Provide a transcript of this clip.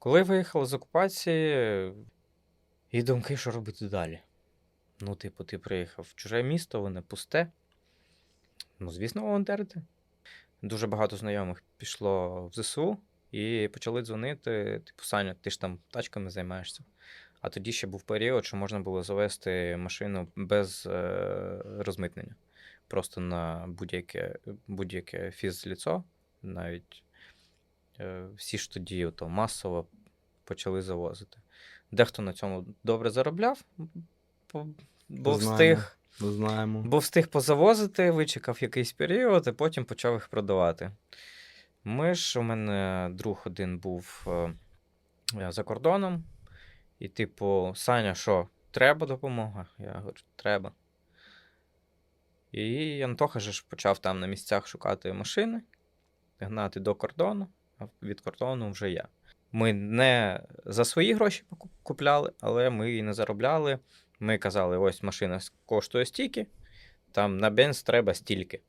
Коли виїхали з окупації, і думки, що робити далі. Ну, типу, ти приїхав в чуже місто, воно пусте. Ну, звісно, волонтерити. Дуже багато знайомих пішло в ЗСУ і почали дзвонити. Типу, Саня, ти ж там тачками займаєшся. А тоді ще був період, що можна було завести машину без е, розмитнення. Просто на будь-яке, будь-яке фізліцо, навіть всі ж тоді ото, масово почали завозити. Дехто на цьому добре заробляв, бо, встиг. Ми знаємо. Бо встиг позавозити, вичекав якийсь період, і потім почав їх продавати. Ми ж, у мене друг один був е, е, за кордоном, і, типу, Саня, що, треба допомога? Я говорю, треба. І Антоха же ж почав там на місцях шукати машини, гнати до кордону, а від кордону вже я. Ми не за свої гроші купляли, але ми і не заробляли. Ми казали, ось машина коштує стільки, там на бенз треба стільки.